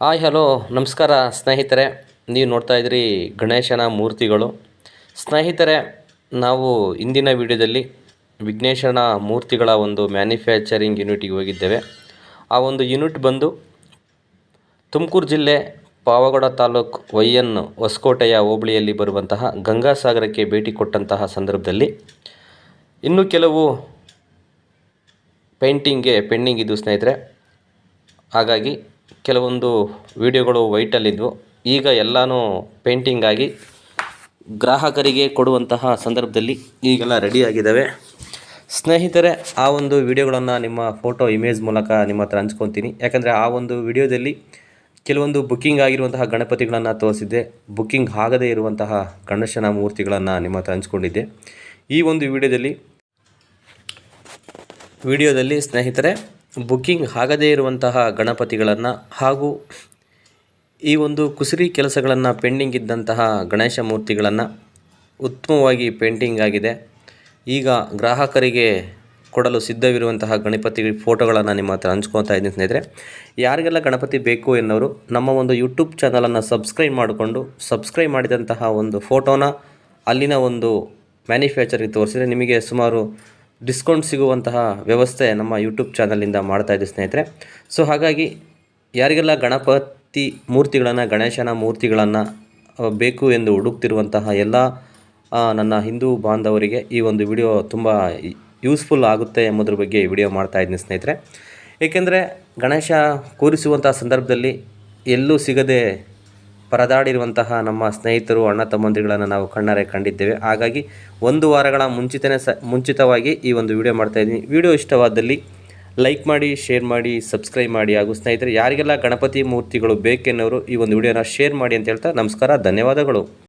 Hi, hello. ನಮಸ್ಕಾರ ಸ್ನೇಹಿತರೆ. ನೀವು ನೋಡ್ತಾ ಇದ್ದೀರಿ ಗಣೇಶನ ಮೂರ್ತಿಗಳು. ಸ್ನೇಹಿತರೆ, ನಾವು ಇಂದಿನ ವಿಡಿಯೋದಲ್ಲಿ ವಿಘ್ನೇಶನ ಮೂರ್ತಿಗಳ ಒಂದು ಮ್ಯಾನುಫ್ಯಾಕ್ಚರಿಂಗ್ ಯೂನಿಟಿಗೆ ಹೋಗಿದ್ದೇವೆ. ಆ ಒಂದು ಯೂನಿಟ್ ಬಂದು ತುಮಕೂರು ಜಿಲ್ಲೆ ಪಾವಗಡ ತಾಲೂಕು ವೈ ಎನ್ ಹೊಸಕೋಟೆಯ ಹೋಬಳಿಯಲ್ಲಿ ಬರುವಂತಹ ಗಂಗಾಸಾಗರಕ್ಕೆ ಭೇಟಿ ಕೊಟ್ಟಂತಹ ಸಂದರ್ಭದಲ್ಲಿ ಇನ್ನೂ ಕೆಲವು ಪೇಂಟಿಂಗ್ಗೆ ಪೆಂಡಿಂಗ್ ಇದು ಸ್ನೇಹಿತರೆ. ಹಾಗಾಗಿ ಕೆಲವೊಂದು ವಿಡಿಯೋಗಳು ವೈಟಲ್ಲಿದ್ದವು ಈಗ ಎಲ್ಲನೂ ಪೇಂಟಿಂಗ್ ಆಗಿ ಗ್ರಾಹಕರಿಗೆ ಕೊಡುವಂತಹ ಸಂದರ್ಭದಲ್ಲಿ ಈಗೆಲ್ಲ ರೆಡಿಯಾಗಿದ್ದಾವೆ ಸ್ನೇಹಿತರೆ, ಆ ಒಂದು ವಿಡಿಯೋಗಳನ್ನು ನಿಮ್ಮ ಫೋಟೋ ಇಮೇಜ್ ಮೂಲಕ ನಿಮ್ಮ ಹತ್ರ ಹಂಚ್ಕೊತೀನಿ. ಯಾಕಂದರೆ ಆ ಒಂದು ವಿಡಿಯೋದಲ್ಲಿ ಕೆಲವೊಂದು ಬುಕ್ಕಿಂಗ್ ಆಗಿರುವಂತಹ ಗಣಪತಿಗಳನ್ನು ತೋರಿಸಿದ್ದೆ. ಬುಕ್ಕಿಂಗ್ ಆಗದೇ ಇರುವಂತಹ ಗಣೇಶನ ಮೂರ್ತಿಗಳನ್ನು ನಿಮ್ಮ ಹತ್ರ ಹಂಚ್ಕೊಂಡಿದ್ದೆ. ಈ ಒಂದು ವಿಡಿಯೋದಲ್ಲಿ ವಿಡಿಯೋದಲ್ಲಿ ಸ್ನೇಹಿತರೆ ಬುಕ್ಕಿಂಗ್ ಆಗದೇ ಇರುವಂತಹ ಗಣಪತಿಗಳನ್ನು ಹಾಗೂ ಈ ಒಂದು ಕುಸಿರಿ ಕೆಲಸಗಳನ್ನು ಪೆಂಡಿಂಗ್ ಇದ್ದಂತಹ ಗಣೇಶ ಮೂರ್ತಿಗಳನ್ನು ಉತ್ತಮವಾಗಿ ಪೇಂಟಿಂಗ್ ಆಗಿದೆ. ಈಗ ಗ್ರಾಹಕರಿಗೆ ಕೊಡಲು ಸಿದ್ಧವಿರುವಂತಹ ಗಣಪತಿ ಫೋಟೋಗಳನ್ನು ನಿಮ್ಮ ಹತ್ರ ಹಂಚ್ಕೊತಾ ಇದ್ದೀನಿ ಸ್ನೇಹಿತರೆ. ಯಾರಿಗೆಲ್ಲ ಗಣಪತಿ ಬೇಕು ಎನ್ನುವರು ನಮ್ಮ ಒಂದು ಯೂಟ್ಯೂಬ್ ಚಾನಲನ್ನು ಸಬ್ಸ್ಕ್ರೈಬ್ ಮಾಡಿಕೊಂಡು ಸಬ್ಸ್ಕ್ರೈಬ್ ಮಾಡಿದಂತಹ ಒಂದು ಫೋಟೋನ ಅಲ್ಲಿನ ಒಂದು ಮ್ಯಾನುಫ್ಯಾಕ್ಚರಿಗೆ ತೋರಿಸಿದರೆ ನಿಮಗೆ ಸುಮಾರು ಡಿಸ್ಕೌಂಟ್ ಸಿಗುವಂತಹ ವ್ಯವಸ್ಥೆ ನಮ್ಮ ಯೂಟ್ಯೂಬ್ ಚಾನಲಿಂದ ಮಾಡ್ತಾಯಿದ್ದೆ ಸ್ನೇಹಿತರೆ. ಸೊ ಹಾಗಾಗಿ ಯಾರಿಗೆಲ್ಲ ಗಣಪತಿ ಮೂರ್ತಿಗಳನ್ನು, ಗಣೇಶನ ಮೂರ್ತಿಗಳನ್ನು ಬೇಕು ಎಂದು ಹುಡುಕ್ತಿರುವಂತಹ ಎಲ್ಲ ನನ್ನ ಹಿಂದೂ ಬಾಂಧವರಿಗೆ ಈ ಒಂದು ವಿಡಿಯೋ ತುಂಬ ಯೂಸ್ಫುಲ್ ಆಗುತ್ತೆ ಎಂಬುದ್ರ ಬಗ್ಗೆ ವಿಡಿಯೋ ಮಾಡ್ತಾ ಇದ್ದೀನಿ ಸ್ನೇಹಿತರೆ. ಏಕೆಂದರೆ ಗಣೇಶ ಕೂರಿಸುವಂಥ ಸಂದರ್ಭದಲ್ಲಿ ಎಲ್ಲೂ ಸಿಗದೆ ಪರದಾಡಿರುವಂತಹ ನಮ್ಮ ಸ್ನೇಹಿತರು, ಅಣ್ಣ ತಮ್ಮಂದಿರುಗಳನ್ನು ನಾವು ಕಣ್ಣಾರೆ ಕಂಡಿದ್ದೇವೆ. ಹಾಗಾಗಿ ಒಂದು ವಾರಗಳ ಮುಂಚಿತನೇ ಸ, ಮುಂಚಿತವಾಗಿ ಈ ಒಂದು ವಿಡಿಯೋ ಮಾಡ್ತಾ ಇದ್ದೀನಿ. ವಿಡಿಯೋ ಇಷ್ಟವಾದಲ್ಲಿ ಲೈಕ್ ಮಾಡಿ, ಶೇರ್ ಮಾಡಿ, ಸಬ್ಸ್ಕ್ರೈಬ್ ಮಾಡಿ. ಹಾಗೂ ಸ್ನೇಹಿತರೆ, ಯಾರಿಗೆಲ್ಲ ಗಣಪತಿ ಮೂರ್ತಿಗಳು ಬೇಕೆನ್ನೋರು ಈ ಒಂದು ವಿಡಿಯೋನ ಶೇರ್ ಮಾಡಿ ಅಂತ ಹೇಳ್ತಾ ನಮಸ್ಕಾರ, ಧನ್ಯವಾದಗಳು.